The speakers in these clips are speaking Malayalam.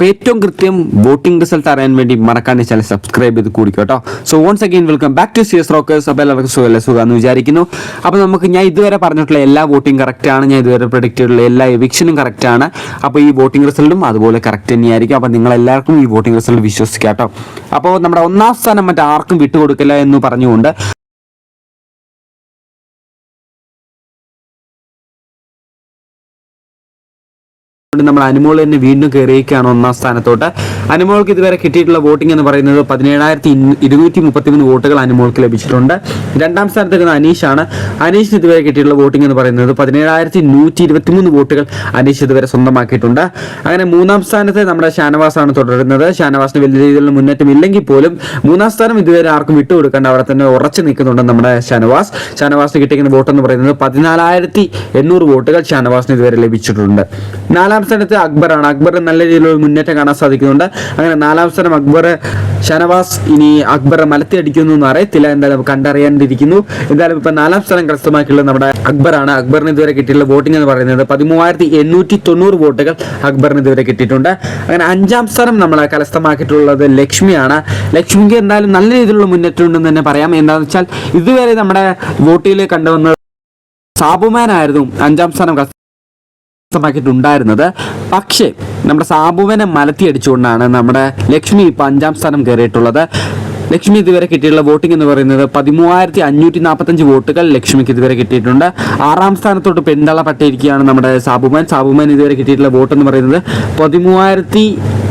അപ്പോൾ ഏറ്റവും കൃത്യം വോട്ടിംഗ് റിസൾട്ട് അറിയാൻ വേണ്ടി മറക്കാണ്ട് ചാനൽ സബ്സ്ക്രൈബ് ചെയ്ത് കൂടിക്കോട്ടോ so once again welcome back to Siyas rockers അപ്പോൾ എല്ലാവർക്കും സുഖമല്ല? സുഖമെന്ന് വിചാരിക്കുന്നു. അപ്പോൾ നമുക്ക് ഞാൻ ഇതുവരെ പറഞ്ഞിട്ടുള്ള എല്ലാ വോട്ടിംഗ് കറക്റ്റ് ആണ്. ഞാൻ ഇതുവരെ പ്രൊഡിക്റ്റ് ചെയ്തിട്ടുള്ള എല്ലാ എവിക്ഷനും കറക്റ്റ് ആണ്. അപ്പോൾ ഈ വോട്ടിംഗ് റിസൾട്ടും അതുപോലെ കറക്റ്റ് തന്നെയായിരിക്കും. അപ്പോൾ നിങ്ങൾ എല്ലാവർക്കും ഈ വോട്ടിംഗ് റിസൾട്ട് വിശ്വസിക്കാം കേട്ടോ അപ്പോൾ നമ്മുടെ ഒന്നാം സ്ഥാനം മറ്റാർക്കും വിട്ടുകൊടുക്കില്ല എന്ന് പറഞ്ഞുകൊണ്ട് കൊണ്ട് നമ്മൾ അനുമോൾ തന്നെ വീണ്ടും കയറിയിരിക്കുകയാണ് ഒന്നാം സ്ഥാനത്തോട്ട്. അനുമോൾക്ക് ഇതുവരെ കിട്ടിയിട്ടുള്ള വോട്ടിംഗ് എന്ന് പറയുന്നത് പതിനേഴായിരത്തി ഇരുന്നൂറ്റി മുപ്പത്തിമൂന്ന് വോട്ടുകൾ അനുമോൾക്ക് ലഭിച്ചിട്ടുണ്ട്. രണ്ടാം സ്ഥാനത്ത് നിൽക്കുന്ന അനീഷാണ്. അനീഷിന് ഇതുവരെ കിട്ടിയിട്ടുള്ള വോട്ടിംഗ് എന്ന് പറയുന്നത് പതിനേഴായിരത്തി നൂറ്റി ഇരുപത്തിമൂന്ന് വോട്ടുകൾ അനീഷ് ഇതുവരെ സ്വന്തമാക്കിയിട്ടുണ്ട്. അങ്ങനെ മൂന്നാം സ്ഥാനത്ത് നമ്മുടെ ഷാനവാസാണ് തുടരുന്നത്. ഷാനവാസിന് വലിയ രീതിയിലുള്ള മുന്നേറ്റം ഇല്ലെങ്കിൽ പോലും മൂന്നാം സ്ഥാനം ഇതുവരെ ആർക്കും വിട്ടുകൊടുക്കേണ്ട അവിടെ തന്നെ ഉറച്ചു നിൽക്കുന്നുണ്ട് നമ്മുടെ ഷാനവാസ്. ഷാനവാസിന് കിട്ടിയിരിക്കുന്ന വോട്ട് എന്ന് പറയുന്നത് പതിനാലായിരത്തി എണ്ണൂറ് വോട്ടുകൾ ഷാനവാസിന് ഇതുവരെ ലഭിച്ചിട്ടുണ്ട്. നാലാം സ്ഥാനത്ത് അക്ബറാണ്. അക്ബർ നല്ല രീതിയിലുള്ള മുന്നേറ്റം കാണാൻ സാധിക്കുന്നുണ്ട്. അങ്ങനെ നാലാം സ്ഥാനം അക്ബർ ഷനവാസ് ഇനി അക്ബറെ മലത്തി അടിക്കുന്നു എന്ന് അറിയത്തില്ല. എന്തായാലും കണ്ടറിയാണ്ടിരിക്കുന്നു. എന്തായാലും ഇപ്പൊ നാലാം സ്ഥാനം കരസ്ഥമാക്കിയുള്ള നമ്മുടെ അക്ബറാണ്. അക്ബറിന് ഇതുവരെ കിട്ടിയിട്ടുള്ള വോട്ടിംഗ് എന്ന് പറയുന്നത് പതിമൂവായിരത്തി എണ്ണൂറ്റി തൊണ്ണൂറ് വോട്ടുകൾ അക്ബറിന് ഇതുവരെ കിട്ടിയിട്ടുണ്ട്. അങ്ങനെ അഞ്ചാം സ്ഥാനം നമ്മൾ കരസ്ഥമാക്കിയിട്ടുള്ളത് ലക്ഷ്മിയാണ്. ലക്ഷ്മിക്ക് എന്തായാലും നല്ല രീതിയിലുള്ള മുന്നേറ്റം ഉണ്ടെന്ന് തന്നെ പറയാം. എന്താണെന്ന് വെച്ചാൽ ഇതുവരെ നമ്മുടെ വോട്ടിൽ കണ്ടുവന്ന സാബുമാനായിരുന്നു അഞ്ചാം സ്ഥാനം കരസ്ഥമാക്കിയിട്ടുണ്ടായിരുന്നത് പക്ഷേ നമ്മുടെ സാബുവിനെ മലത്തിയടിച്ചുകൊണ്ടാണ് നമ്മുടെ ലക്ഷ്മി ഇപ്പം അഞ്ചാം സ്ഥാനം കയറിയിട്ടുള്ളത്. ലക്ഷ്മി ഇതുവരെ കിട്ടിയിട്ടുള്ള വോട്ടിംഗ് എന്ന് പറയുന്നത് പതിമൂവായിരത്തി അഞ്ഞൂറ്റി നാൽപ്പത്തഞ്ച് വോട്ടുകൾ ലക്ഷ്മിക്ക് ഇതുവരെ കിട്ടിയിട്ടുണ്ട്. ആറാം സ്ഥാനത്തോട്ട് പെന്തള്ളപ്പെട്ടിരിക്കുകയാണ് നമ്മുടെ സാബുമാൻ. സാബുമാൻ ഇതുവരെ കിട്ടിയിട്ടുള്ള വോട്ട് എന്ന് പറയുന്നത് പതിമൂവായിരത്തി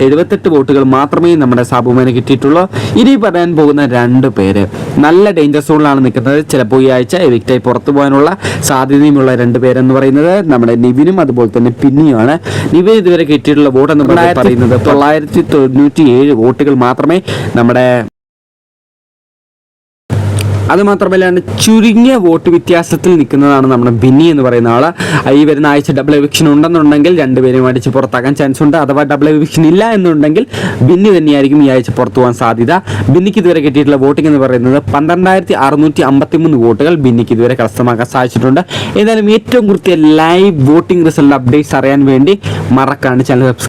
എഴുപത്തെട്ട് വോട്ടുകൾ മാത്രമേ നമ്മുടെ സാബുമാന് കിട്ടിയിട്ടുള്ളൂ. ഇനി പറയാൻ പോകുന്ന രണ്ട് പേര്. നല്ല ഡേഞ്ചർ സോണിലാണ് നിൽക്കുന്നത്. ചിലപ്പോൾ ഈ ആഴ്ച എവിക്റ്റായി പുറത്തു പോകാനുള്ള സാധ്യതയുമുള്ള രണ്ട് പേരെന്ന് പറയുന്നത് നമ്മുടെ നിവിനും അതുപോലെ തന്നെ പിന്നിയുമാണ്. നിവിൻ ഇതുവരെ കിട്ടിയിട്ടുള്ള വോട്ട് എന്ന് പറയുന്നത് തൊള്ളായിരത്തി തൊണ്ണൂറ്റി ഏഴ് വോട്ടുകൾ മാത്രമേ നമ്മുടെ അത് മാത്രമല്ല ചുരുങ്ങിയ വോട്ട് വ്യത്യാസത്തിൽ നിൽക്കുന്നതാണ് നമ്മുടെ ബിന്നി എന്ന് പറയുന്ന ആൾ. ഈ വരുന്ന ആഴ്ച ഡബിൾ എവിക്ഷൻ ഉണ്ടെന്നുണ്ടെങ്കിൽ രണ്ടുപേരും അടിച്ച് പുറത്താക്കാൻ ചാൻസ് ഉണ്ട്. അഥവാ ഡബിൾ എവിക്ഷൻ ഇല്ല എന്നുണ്ടെങ്കിൽ ബിന്നി തന്നെയായിരിക്കും ഈ ആഴ്ച പുറത്തു പോകാൻ സാധ്യത. ബിന്നിക്ക് ഇതുവരെ കിട്ടിയിട്ടുള്ള വോട്ടിംഗ് എന്ന് പറയുന്നത് പന്ത്രണ്ടായിരത്തി അറുന്നൂറ്റി അമ്പത്തി മൂന്ന് വോട്ടുകൾ ബിന്നിക്ക് ഇതുവരെ കരസ്ഥമാക്കാൻ സാധിച്ചിട്ടുണ്ട്. ഏതായാലും ഏറ്റവും കൃത്യ ലൈവ് വോട്ടിംഗ് റിസൾട്ട് അപ്ഡേറ്റ്സ് അറിയാൻ വേണ്ടി മറക്കാണ്ട് ചാനൽ